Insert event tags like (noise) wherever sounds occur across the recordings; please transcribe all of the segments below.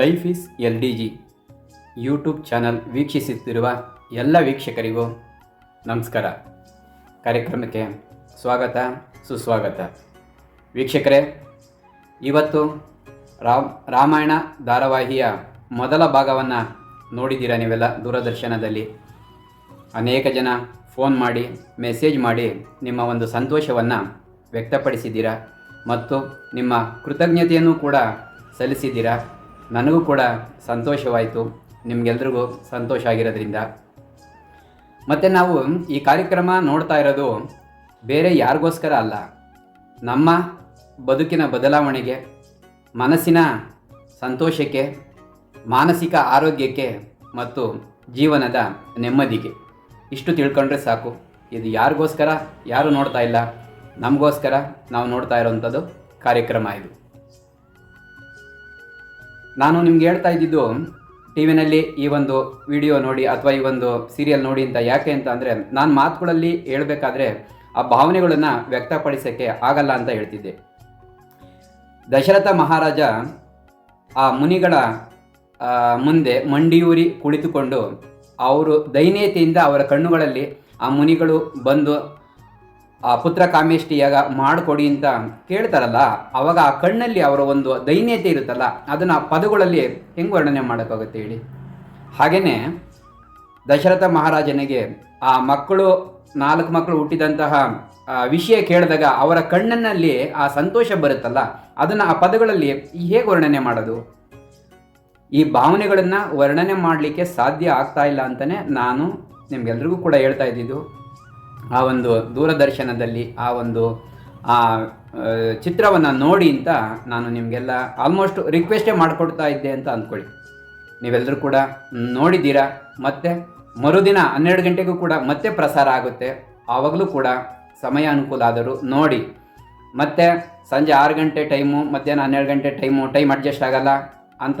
Life is L D G YouTube channel ವೀಕ್ಷಿಸುತ್ತಿರುವ ಎಲ್ಲ ವೀಕ್ಷಕರಿಗೂ ನಮಸ್ಕಾರ. ಕಾರ್ಯಕ್ರಮಕ್ಕೆ ಸ್ವಾಗತ, ಸುಸ್ವಾಗತ. ವೀಕ್ಷಕರೇ, ಇವತ್ತು ರಾಮ್, ರಾಮಾಯಣ ಧಾರಾವಾಹಿಯ ಮೊದಲ ಭಾಗವನ್ನು ನೋಡಿದ್ದೀರಾ ನೀವೆಲ್ಲ ದೂರದರ್ಶನದಲ್ಲಿ? ಅನೇಕ ಜನ ಫೋನ್ ಮಾಡಿ, ಮೆಸೇಜ್ ಮಾಡಿ ನಿಮ್ಮ ಒಂದು ಸಂತೋಷವನ್ನು ವ್ಯಕ್ತಪಡಿಸಿದ್ದೀರಾ ಮತ್ತು ನಿಮ್ಮ ಕೃತಜ್ಞತೆಯನ್ನು ಕೂಡ ಸಲ್ಲಿಸಿದ್ದೀರಾ? ನನಗೂ ಕೂಡ ಸಂತೋಷವಾಯಿತು. ನಿಮಗೆಲ್ರಿಗೂ ಸಂತೋಷ ಆಗಿರೋದ್ರಿಂದ. ಮತ್ತು ನಾವು ಈ ಕಾರ್ಯಕ್ರಮ ನೋಡ್ತಾ ಇರೋದು ಬೇರೆ ಯಾರಿಗೋಸ್ಕರ ಅಲ್ಲ. ನಮ್ಮ ಬದುಕಿನ ಬದಲಾವಣೆಗೆ, ಮನಸ್ಸಿನ ಸಂತೋಷಕ್ಕೆ, ಮಾನಸಿಕ ಆರೋಗ್ಯಕ್ಕೆ ಮತ್ತು ಜೀವನದ ನೆಮ್ಮದಿಗೆ. ಇಷ್ಟು ತಿಳ್ಕೊಂಡ್ರೆ ಸಾಕು. ಇದು ಯಾರಿಗೋಸ್ಕರ, ಯಾರು ನೋಡ್ತಾ ಇಲ್ಲ, ನಮಗೋಸ್ಕರ ನಾವು ನೋಡ್ತಾ ಇರೋವಂಥದ್ದು ಕಾರ್ಯಕ್ರಮ ಇದು. ನಾನು ನಿಮ್ಗೆ ಹೇಳ್ತಾ ಇದ್ದಿದ್ದು ಟಿ ವಿನಲ್ಲಿ ಈ ಒಂದು ವಿಡಿಯೋ ನೋಡಿ ಅಥವಾ ಈ ಒಂದು ಸೀರಿಯಲ್ ನೋಡಿ ಅಂತ ಯಾಕೆ ಅಂತ ಅಂದರೆ ನಾನು ಮಾತುಗಳಲ್ಲಿ ಹೇಳಬೇಕಾದ್ರೆ ಆ ಭಾವನೆಗಳನ್ನು ವ್ಯಕ್ತಪಡಿಸೋಕ್ಕೆ ಆಗಲ್ಲ ಅಂತ ಹೇಳ್ತಿದ್ದೆ. ದಶರಥ ಮಹಾರಾಜ ಆ ಮುನಿಗಳ ಮುಂದೆ ಮಂಡಿಯೂರಿ ಕುಳಿತುಕೊಂಡು ಅವರು ದೈನ್ಯತೆಯಿಂದ ಅವರ ಕಣ್ಣುಗಳಲ್ಲಿ ಆ ಮುನಿಗಳು ಬಂದು ಆ ಪುತ್ರ ಕಾಮೇಷ್ಟಿಯಾಗ ಮಾಡಿಕೊಡಿ ಅಂತ ಕೇಳ್ತಾರಲ್ಲ ಅವಾಗ ಆ ಕಣ್ಣಲ್ಲಿ ಅವರ ಒಂದು ದೈನ್ಯತೆ ಇರುತ್ತಲ್ಲ ಅದನ್ನು ಪದಗಳಲ್ಲಿ ಹೆಂಗೆ ವರ್ಣನೆ ಮಾಡೋಕ್ಕಾಗುತ್ತೆ ಹೇಳಿ? ಹಾಗೆಯೇ ದಶರಥ ಮಹಾರಾಜನಿಗೆ ಆ ಮಕ್ಕಳು ನಾಲ್ಕು ಮಕ್ಕಳು ಹುಟ್ಟಿದಂತಹ ಆ, ವಿಷಯ ಕೇಳಿದಾಗ ಅವರ ಕಣ್ಣನಲ್ಲಿ ಆ ಸಂತೋಷ ಬರುತ್ತಲ್ಲ ಅದನ್ನು ಆ ಪದಗಳಲ್ಲಿ ಹೇಗೆ ವರ್ಣನೆ ಮಾಡೋದು? ಈ ಭಾವನೆಗಳನ್ನು ವರ್ಣನೆ ಮಾಡಲಿಕ್ಕೆ ಸಾಧ್ಯ ಆಗ್ತಾ ಇಲ್ಲ ಅಂತಲೇ ನಾನು ನಿಮಗೆಲ್ರಿಗೂ ಕೂಡ ಹೇಳ್ತಾ ಇದ್ದಿದ್ದು. ಆ ಒಂದು ದೂರದರ್ಶನದಲ್ಲಿ ಆ ಒಂದು, ಆ ಚಿತ್ರವನ್ನು ನೋಡಿ ಅಂತ ನಾನು ನಿಮಗೆಲ್ಲ ಆಲ್ಮೋಸ್ಟ್ ರಿಕ್ವೆಸ್ಟೇ ಮಾಡಿಕೊಡ್ತಾ ಇದ್ದೆ ಅಂತ ಅಂದ್ಕೊಳ್ಳಿ. ನೀವೆಲ್ಲರೂ ಕೂಡ ನೋಡಿದ್ದೀರಾ? ಮತ್ತೆ ಮರುದಿನ ಹನ್ನೆರಡು ಗಂಟೆಗೂ ಕೂಡ ಮತ್ತೆ ಪ್ರಸಾರ ಆಗುತ್ತೆ. ಆವಾಗಲೂ ಕೂಡ ಸಮಯ ಅನುಕೂಲ ಆದರೂ ನೋಡಿ. ಮತ್ತೆ ಸಂಜೆ ಆರು ಗಂಟೆ ಟೈಮು, ಮಧ್ಯಾಹ್ನ ಹನ್ನೆರಡು ಗಂಟೆ ಟೈಮು, ಟೈಮ್ ಅಡ್ಜಸ್ಟ್ ಆಗಲ್ಲ ಅಂತ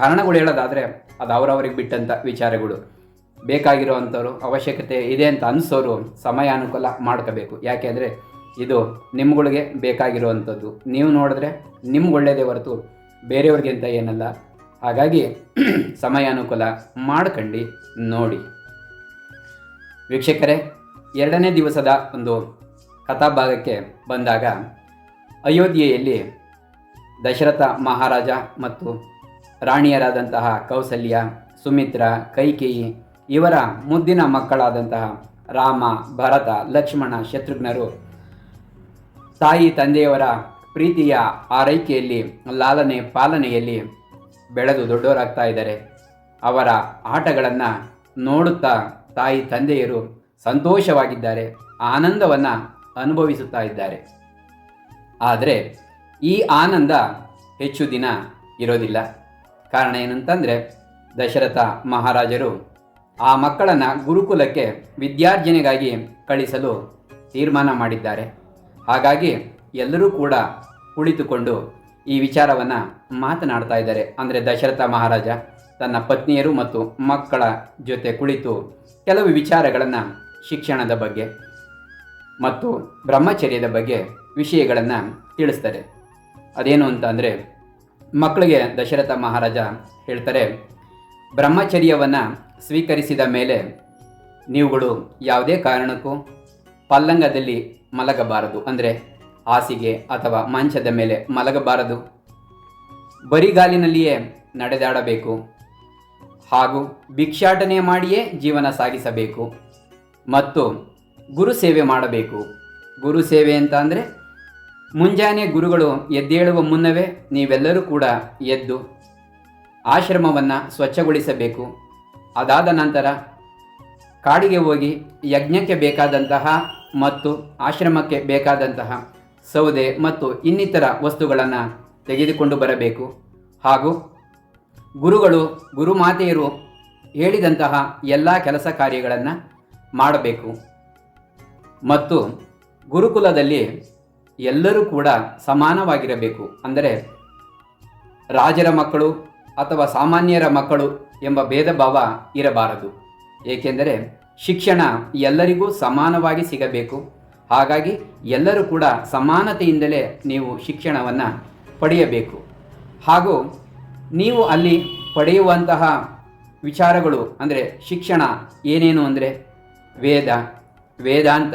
ಕಾರಣಗಳು ಹೇಳೋದಾದರೆ ಅದು ಅವರವರಿಗೆ ಬಿಟ್ಟಂಥ ವಿಚಾರಗಳು. ಬೇಕಾಗಿರೋ ಅಂಥವ್ರು ಅವಶ್ಯಕತೆ ಇದೆ ಅಂತ ಅನಿಸೋರು ಸಮಯ ಅನುಕೂಲ ಮಾಡ್ಕೋಬೇಕು. ಯಾಕೆಂದರೆ ಇದು ನಿಮ್ಗಳಿಗೆ ಬೇಕಾಗಿರುವಂಥದ್ದು. ನೀವು ನೋಡಿದ್ರೆ ನಿಮ್ಗೆ ಒಳ್ಳೆಯದೇ ಹೊರತು ಬೇರೆಯವ್ರಿಗಿಂತ ಏನಲ್ಲ. ಹಾಗಾಗಿ (clears throat) ಸಮಯ ಅನುಕೂಲ ಮಾಡ್ಕೊಂಡು ನೋಡಿ. ವೀಕ್ಷಕರೇ, ಎರಡನೇ ದಿವಸದ ಒಂದು ಕಥಾಭಾಗಕ್ಕೆ ಬಂದಾಗ ಅಯೋಧ್ಯೆಯಲ್ಲಿ ದಶರಥ ಮಹಾರಾಜ ಮತ್ತು ರಾಣಿಯರಾದಂತಹ ಕೌಸಲ್ಯ, ಸುಮಿತ್ರ, ಕೈಕೇಯಿ ಇವರ ಮುದ್ದಿನ ಮಕ್ಕಳಾದಂತಹ ರಾಮ, ಭರತ, ಲಕ್ಷ್ಮಣ ಶತ್ರುಘ್ನರು ತಾಯಿ ತಂದೆಯವರ ಪ್ರೀತಿಯ ಆರೈಕೆಯಲ್ಲಿ ಲಾಲನೆ ಪಾಲನೆಯಲ್ಲಿ ಬೆಳೆದು ದೊಡ್ಡವರಾಗ್ತಾ ಇದ್ದಾರೆ. ಅವರ ಆಟಗಳನ್ನು ನೋಡುತ್ತಾ ತಾಯಿ ತಂದೆಯರು ಸಂತೋಷವಾಗಿದ್ದಾರೆ, ಆನಂದವನ್ನು ಅನುಭವಿಸುತ್ತಾ ಇದ್ದಾರೆ. ಆದರೆ ಈ ಆನಂದ ಹೆಚ್ಚು ದಿನ ಇರೋದಿಲ್ಲ. ಕಾರಣ ಏನಂತಂದರೆ ದಶರಥ ಮಹಾರಾಜರು ಆ ಮಕ್ಕಳನ್ನು ಗುರುಕುಲಕ್ಕೆ ವಿದ್ಯಾರ್ಜನೆಗಾಗಿ ಕಳಿಸಲು ತೀರ್ಮಾನ ಮಾಡಿದ್ದಾರೆ. ಹಾಗಾಗಿ ಎಲ್ಲರೂ ಕೂಡ ಕುಳಿತುಕೊಂಡು ಈ ವಿಚಾರವನ್ನು ಮಾತನಾಡ್ತಾ ಇದ್ದಾರೆ. ಅಂದರೆ ದಶರಥ ಮಹಾರಾಜ ತನ್ನ ಪತ್ನಿಯರು ಮತ್ತು ಮಕ್ಕಳ ಜೊತೆ ಕುಳಿತು ಕೆಲವು ವಿಚಾರಗಳನ್ನು ಶಿಕ್ಷಣದ ಬಗ್ಗೆ ಮತ್ತು ಬ್ರಹ್ಮಚರ್ಯದ ಬಗ್ಗೆ ವಿಷಯಗಳನ್ನು ತಿಳಿಸ್ತಾರೆ. ಅದೇನು ಅಂತ ಅಂದರೆ ಮಕ್ಕಳಿಗೆ ದಶರಥ ಮಹಾರಾಜ ಹೇಳ್ತಾರೆ ಬ್ರಹ್ಮಚರ್ಯವನ್ನು ಸ್ವೀಕರಿಸಿದ ಮೇಲೆ ನೀವುಗಳು ಯಾವುದೇ ಕಾರಣಕ್ಕೂ ಪಲ್ಲಂಗದಲ್ಲಿ ಮಲಗಬಾರದು. ಅಂದರೆ ಹಾಸಿಗೆ ಅಥವಾ ಮಂಚದ ಮೇಲೆ ಮಲಗಬಾರದು. ಬರಿಗಾಲಿನಲ್ಲಿಯೇ ನಡೆದಾಡಬೇಕು. ಹಾಗೂ ಭಿಕ್ಷಾಟನೆ ಮಾಡಿಯೇ ಜೀವನ ಸಾಗಿಸಬೇಕು. ಮತ್ತು ಗುರು ಸೇವೆ ಮಾಡಬೇಕು. ಗುರು ಸೇವೆ ಅಂತ ಅಂದರೆ ಮುಂಜಾನೆ ಗುರುಗಳು ಎದ್ದೇಳುವ ಮುನ್ನವೇ ನೀವೆಲ್ಲರೂ ಕೂಡ ಎದ್ದು ಆಶ್ರಮವನ್ನು ಸ್ವಚ್ಛಗೊಳಿಸಬೇಕು. ಅದಾದ ನಂತರ ಕಾಡಿಗೆ ಹೋಗಿ ಯಜ್ಞಕ್ಕೆ ಬೇಕಾದಂತಹ ಮತ್ತು ಆಶ್ರಮಕ್ಕೆ ಬೇಕಾದಂತಹ ಸೌದೆ ಮತ್ತು ಇನ್ನಿತರ ವಸ್ತುಗಳನ್ನು ತೆಗೆದುಕೊಂಡು ಬರಬೇಕು. ಹಾಗೂ ಗುರುಗಳು, ಗುರುಮಾತೆಯರು ಹೇಳಿದಂತಹ ಎಲ್ಲ ಕೆಲಸ ಕಾರ್ಯಗಳನ್ನು ಮಾಡಬೇಕು. ಮತ್ತು ಗುರುಕುಲದಲ್ಲಿ ಎಲ್ಲರೂ ಕೂಡ ಸಮಾನವಾಗಿರಬೇಕು. ಅಂದರೆ ರಾಜರ ಮಕ್ಕಳು ಅಥವಾ ಸಾಮಾನ್ಯರ ಮಕ್ಕಳು ಎಂಬ ಭೇದ ಭಾವ ಇರಬಾರದು. ಏಕೆಂದರೆ ಶಿಕ್ಷಣ ಎಲ್ಲರಿಗೂ ಸಮಾನವಾಗಿ ಸಿಗಬೇಕು. ಹಾಗಾಗಿ ಎಲ್ಲರೂ ಕೂಡ ಸಮಾನತೆಯಿಂದಲೇ ನೀವು ಶಿಕ್ಷಣವನ್ನು ಪಡೆಯಬೇಕು. ಹಾಗೂ ನೀವು ಅಲ್ಲಿ ಪಡೆಯುವಂತಹ ವಿಚಾರಗಳು ಅಂದರೆ ಶಿಕ್ಷಣ ಏನೇನು ಅಂದರೆ ವೇದ, ವೇದಾಂತ,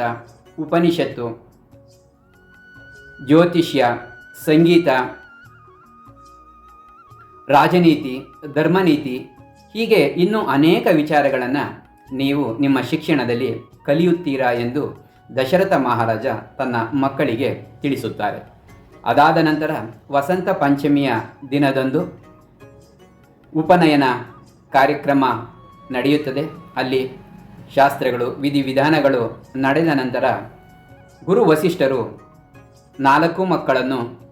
ಉಪನಿಷತ್ತು, ಜ್ಯೋತಿಷ್ಯ, ಸಂಗೀತ ರಾಜನೀತಿ, ಧರ್ಮನೀತಿ, ಹೀಗೆ ಇನ್ನೂ ಅನೇಕ ವಿಚಾರಗಳನ್ನು ನೀವು ನಿಮ್ಮ ಶಿಕ್ಷಣದಲ್ಲಿ ಕಲಿಯುತ್ತೀರಾ ಎಂದು ದಶರಥ ಮಹಾರಾಜ ತನ್ನ ಮಕ್ಕಳಿಗೆ ತಿಳಿಸುತ್ತಾರೆ. ಅದಾದ ನಂತರ ವಸಂತ ಪಂಚಮಿಯ ದಿನದಂದು ಉಪನಯನ ಕಾರ್ಯಕ್ರಮ ನಡೆಯುತ್ತದೆ. ಅಲ್ಲಿ ಶಾಸ್ತ್ರಗಳು, ವಿಧಿವಿಧಾನಗಳು ನಡೆದ ನಂತರ ಗುರು ವಸಿಷ್ಠರು ನಾಲ್ಕು ಮಕ್ಕಳನ್ನು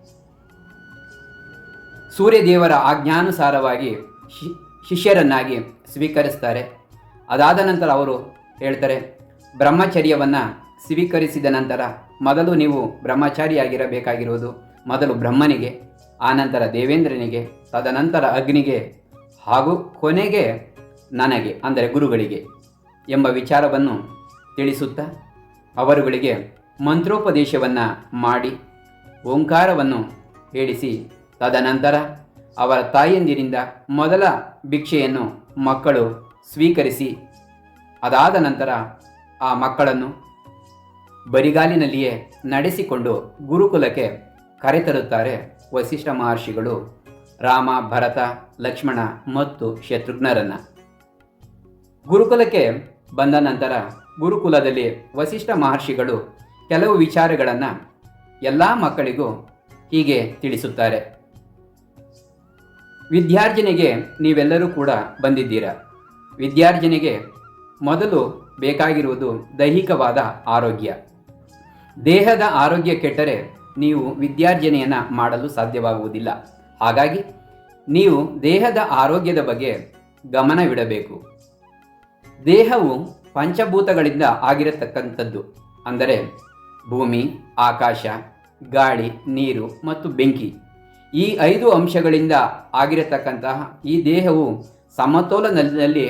ಸೂರ್ಯದೇವರ ಆಜ್ಞಾನುಸಾರವಾಗಿ ಶಿಷ್ಯರನ್ನಾಗಿ ಸ್ವೀಕರಿಸ್ತಾರೆ. ಅದಾದ ನಂತರ ಅವರು ಹೇಳ್ತಾರೆ, ಬ್ರಹ್ಮಚರ್ಯವನ್ನು ಸ್ವೀಕರಿಸಿದ ನಂತರ ಮೊದಲು ನೀವು ಬ್ರಹ್ಮಚಾರಿಯಾಗಿರಬೇಕಾಗಿರುವುದು. ಮೊದಲು ಬ್ರಹ್ಮನಿಗೆ ಆನಂತರ ದೇವೇಂದ್ರನಿಗೆ, ತದನಂತರ ಅಗ್ನಿಗೆ, ಹಾಗೂ ಕೊನೆಗೆ ನನಗೆ, ಅಂದರೆ ಗುರುಗಳಿಗೆ ಎಂಬ ವಿಚಾರವನ್ನು ತಿಳಿಸುತ್ತಾ ಅವರುಗಳಿಗೆ ಮಂತ್ರೋಪದೇಶವನ್ನು ಮಾಡಿ, ಓಂಕಾರವನ್ನು ಹೇಳಿಸಿ ತದನಂತರ ಅವರ ತಾಯಿಯಂದಿರಿಂದ ಮೊದಲ ಭಿಕ್ಷೆಯನ್ನು ಮಕ್ಕಳು ಸ್ವೀಕರಿಸಿ, ಅದಾದ ನಂತರ ಆ ಮಕ್ಕಳನ್ನು ಬರಿಗಾಲಿನಲ್ಲಿಯೇ ನಡೆಸಿಕೊಂಡು ಗುರುಕುಲಕ್ಕೆ ಕರೆತರುತ್ತಾರೆ ವಸಿಷ್ಠ ಮಹರ್ಷಿಗಳು ರಾಮ, ಭರತ, ಲಕ್ಷ್ಮಣ ಮತ್ತು ಶತ್ರುಘ್ನರನ್ನು. ಗುರುಕುಲಕ್ಕೆ ಬಂದ ನಂತರ ಗುರುಕುಲದಲ್ಲಿ ವಸಿಷ್ಠ ಮಹರ್ಷಿಗಳು ಕೆಲವು ವಿಚಾರಗಳನ್ನು ಎಲ್ಲ ಮಕ್ಕಳಿಗೂ ಹೀಗೆ ತಿಳಿಸುತ್ತಾರೆ. ವಿದ್ಯಾರ್ಜನೆಗೆ ನೀವೆಲ್ಲರೂ ಕೂಡ ಬಂದಿದ್ದೀರಾ? ವಿದ್ಯಾರ್ಜನೆಗೆ ಮೊದಲು ಬೇಕಾಗಿರುವುದು ದೈಹಿಕವಾದ ಆರೋಗ್ಯ. ದೇಹದ ಆರೋಗ್ಯ ಕೆಟ್ಟರೆ ನೀವು ವಿದ್ಯಾರ್ಜನೆಯನ್ನು ಮಾಡಲು ಸಾಧ್ಯವಾಗುವುದಿಲ್ಲ. ಹಾಗಾಗಿ ನೀವು ದೇಹದ ಆರೋಗ್ಯದ ಬಗ್ಗೆ ಗಮನವಿಡಬೇಕು ದೇಹವು ಪಂಚಭೂತಗಳಿಂದ ಆಗಿರತಕ್ಕಂಥದ್ದು. ಅಂದರೆ ಭೂಮಿ, ಆಕಾಶ, ಗಾಳಿ, ನೀರು ಮತ್ತು ಬೆಂಕಿ. ಈ ಐದು ಅಂಶಗಳಿಂದ ಆಗಿರತಕ್ಕಂತಹ ಈ ದೇಹವು ಸಮತೋಲನದಲ್ಲಿ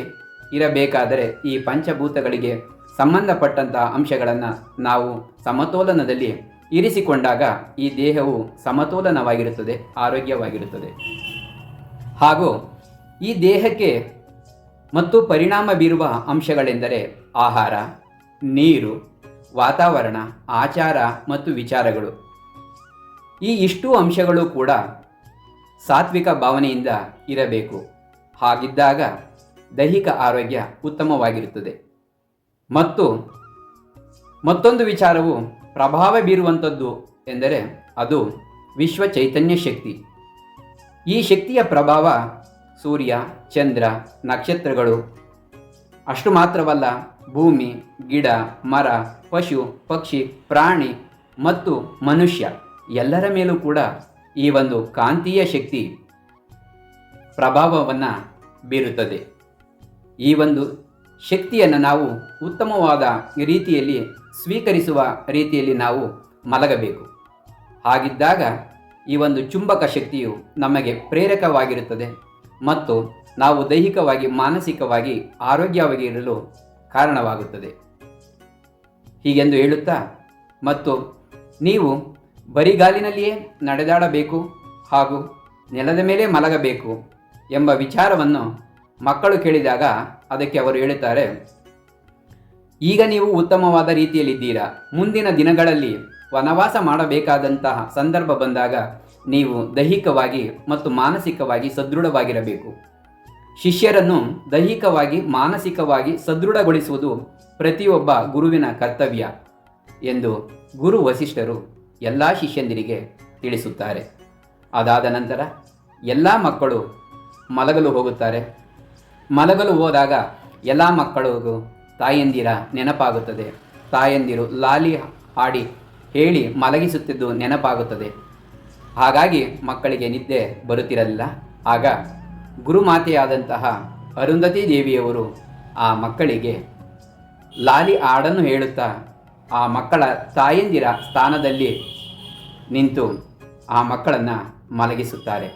ಇರಬೇಕಾದರೆ ಈ ಪಂಚಭೂತಗಳಿಗೆ ಸಂಬಂಧಪಟ್ಟಂತಹ ಅಂಶಗಳನ್ನು ನಾವು ಸಮತೋಲನದಲ್ಲಿ ಇರಿಸಿಕೊಂಡಾಗ ಈ ದೇಹವು ಸಮತೋಲನವಾಗಿರುತ್ತದೆ, ಆರೋಗ್ಯವಾಗಿರುತ್ತದೆ. ಹಾಗೂ ಈ ದೇಹಕ್ಕೆ ಮತ್ತು ಪರಿಣಾಮ ಬೀರುವ ಅಂಶಗಳೆಂದರೆ ಆಹಾರ, ನೀರು, ವಾತಾವರಣ, ಆಚಾರ ಮತ್ತು ವಿಚಾರಗಳು. ಈ ಇಷ್ಟು ಅಂಶಗಳು ಕೂಡ ಸಾತ್ವಿಕ ಭಾವನೆಯಿಂದ ಇರಬೇಕು. ಹಾಗಿದ್ದಾಗ ದೈಹಿಕ ಆರೋಗ್ಯ ಉತ್ತಮವಾಗಿರುತ್ತದೆ. ಮತ್ತು ಮತ್ತೊಂದು ವಿಚಾರವು ಪ್ರಭಾವ ಬೀರುವಂಥದ್ದು ಎಂದರೆ ಅದು ವಿಶ್ವ ಚೈತನ್ಯ ಶಕ್ತಿ. ಈ ಶಕ್ತಿಯ ಪ್ರಭಾವ ಸೂರ್ಯ, ಚಂದ್ರ, ನಕ್ಷತ್ರಗಳು ಅಷ್ಟು ಮಾತ್ರವಲ್ಲ, ಭೂಮಿ, ಗಿಡ, ಮರ, ಪಶು, ಪಕ್ಷಿ, ಪ್ರಾಣಿ ಮತ್ತು ಮನುಷ್ಯ. ಎಲ್ಲರ ಮೇಲೂ ಕೂಡ ಈ ಒಂದು ಕಾಂತೀಯ ಶಕ್ತಿ ಪ್ರಭಾವವನ್ನು ಬೀರುತ್ತದೆ. ಈ ಒಂದು ಶಕ್ತಿಯನ್ನು ನಾವು ಉತ್ತಮವಾದ ರೀತಿಯಲ್ಲಿ ಸ್ವೀಕರಿಸುವ ರೀತಿಯಲ್ಲಿ ನಾವು ಮಲಗಬೇಕು. ಹಾಗಿದ್ದಾಗ ಈ ಒಂದು ಚುಂಬಕ ಶಕ್ತಿಯು ನಮಗೆ ಪ್ರೇರಕವಾಗಿರುತ್ತದೆ ಮತ್ತು ನಾವು ದೈಹಿಕವಾಗಿ, ಮಾನಸಿಕವಾಗಿ ಆರೋಗ್ಯವಾಗಿ ಇರಲು ಕಾರಣವಾಗುತ್ತದೆ. ಹೀಗೆಂದು ಹೇಳುತ್ತಾ, ಮತ್ತು ನೀವು ಬರಿಗಾಲಿನಲ್ಲಿಯೇ ನಡೆದಾಡಬೇಕು ಹಾಗೂ ನೆಲದ ಮೇಲೆ ಮಲಗಬೇಕು ಎಂಬ ವಿಚಾರವನ್ನು ಮಕ್ಕಳು ಕೇಳಿದಾಗ ಅದಕ್ಕೆ ಅವರು ಹೇಳುತ್ತಾರೆ, ಈಗ ನೀವು ಉತ್ತಮವಾದ ರೀತಿಯಲ್ಲಿದ್ದೀರಾ. ಮುಂದಿನ ದಿನಗಳಲ್ಲಿ ವನವಾಸ ಮಾಡಬೇಕಾದಂತಹ ಸಂದರ್ಭ ಬಂದಾಗ ನೀವು ದೈಹಿಕವಾಗಿ ಮತ್ತು ಮಾನಸಿಕವಾಗಿ ಸದೃಢವಾಗಿರಬೇಕು. ಶಿಷ್ಯರನ್ನು ದೈಹಿಕವಾಗಿ, ಮಾನಸಿಕವಾಗಿ ಸದೃಢಗೊಳಿಸುವುದು ಪ್ರತಿಯೊಬ್ಬ ಗುರುವಿನ ಕರ್ತವ್ಯ ಎಂದು ಗುರು ವಸಿಷ್ಠರು ಎಲ್ಲ ಶಿಷ್ಯಂದಿರಿಗೆ ತಿಳಿಸುತ್ತಾರೆ. ಅದಾದ ನಂತರ ಎಲ್ಲ ಮಕ್ಕಳು ಮಲಗಲು ಹೋಗುತ್ತಾರೆ. ಮಲಗಲು ಹೋದಾಗ ಎಲ್ಲ ಮಕ್ಕಳಿಗೂ, ತಾಯಂದಿರ, ನೆನಪಾಗುತ್ತದೆ. ತಾಯಂದಿರು ಲಾಲಿ ಹಾಡಿ ಹೇಳಿ ಮಲಗಿಸುತ್ತಿದ್ದು ನೆನಪಾಗುತ್ತದೆ. ಹಾಗಾಗಿ ಮಕ್ಕಳಿಗೆ ನಿದ್ದೆ ಬರುತ್ತಿರಲಿಲ್ಲ. ಆಗ ಗುರುಮಾತೆಯಾದಂತಹ ಅರುಂಧತಿ ದೇವಿಯವರು ಆ ಮಕ್ಕಳಿಗೆ ಲಾಲಿ ಹಾಡನ್ನು ಹೇಳುತ್ತಾ ಆ ಮಕ್ಕಳ ತಾಯಂದಿರ ಸ್ಥಾನದಲ್ಲಿ ನಿಂತು ಆ ಮಕ್ಕಳನ್ನು ಮಲಗಿಸುತ್ತಾರೆ.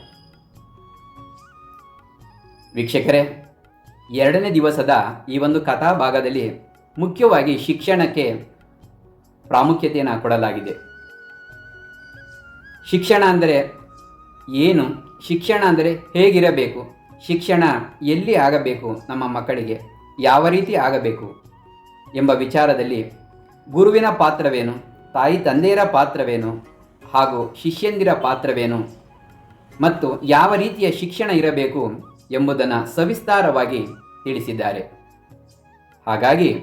ವೀಕ್ಷಕರೇ, ಎರಡನೇ ದಿವಸದ ಈ ಒಂದು ಕಥಾ ಭಾಗದಲ್ಲಿ ಮುಖ್ಯವಾಗಿ ಶಿಕ್ಷಣಕ್ಕೆ ಪ್ರಾಮುಖ್ಯತೆಯನ್ನು ಕೊಡಲಾಗಿದೆ. ಶಿಕ್ಷಣ ಅಂದರೆ ಏನು? ಶಿಕ್ಷಣ ಅಂದರೆ ಹೇಗಿರಬೇಕು? ಶಿಕ್ಷಣ ಎಲ್ಲಿ ಆಗಬೇಕು ನಮ್ಮ ಮಕ್ಕಳಿಗೆ? ಯಾವ ರೀತಿ ಆಗಬೇಕು? ಎಂಬ ವಿಚಾರದಲ್ಲಿ ಗುರುವಿನ ಪಾತ್ರವೇನು? ತಾಯಿ ತಂದೆಯರ ಪಾತ್ರವೇನು? ಹಾಗೂ ಶಿಷ್ಯಂದಿರ ಪಾತ್ರವೇನು? ಮತ್ತು ಯಾವ ರೀತಿಯ ಶಿಕ್ಷಣ ಇರಬೇಕು ಎಂಬುದನ್ನು ಸವಿಸ್ತಾರವಾಗಿ ತಿಳಿಸಿದ್ದಾರೆ. ಹಾಗಾಗಿ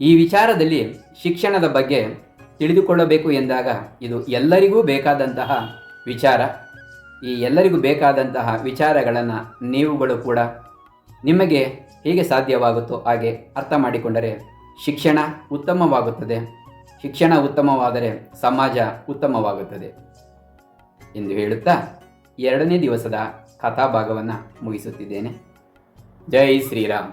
ಈ ವಿಚಾರದಲ್ಲಿ ಶಿಕ್ಷಣದ ಬಗ್ಗೆ ತಿಳಿದುಕೊಳ್ಳಬೇಕು ಎಂದಾಗ ಇದು ಎಲ್ಲರಿಗೂ ಬೇಕಾದಂತಹ ವಿಚಾರ. ಈ ಎಲ್ಲರಿಗೂ ಬೇಕಾದಂತಹ ವಿಚಾರಗಳನ್ನು ನೀವುಗಳು ಕೂಡ ನಿಮಗೆ ಹೇಗೆ ಸಾಧ್ಯವಾಗುತ್ತೋ ಹಾಗೆ ಅರ್ಥ ಮಾಡಿಕೊಂಡರೆ ಶಿಕ್ಷಣ ಉತ್ತಮವಾಗುತ್ತದೆ. ಶಿಕ್ಷಣ ಉತ್ತಮವಾದರೆ ಸಮಾಜ ಉತ್ತಮವಾಗುತ್ತದೆ. ಎಂದು ಹೇಳುತ್ತಾ ಎರಡನೇ ದಿವಸದ ಕಥಾಭಾಗವನ್ನು ಮುಗಿಸುತ್ತಿದ್ದೇನೆ. ಜೈ ಶ್ರೀರಾಮ್.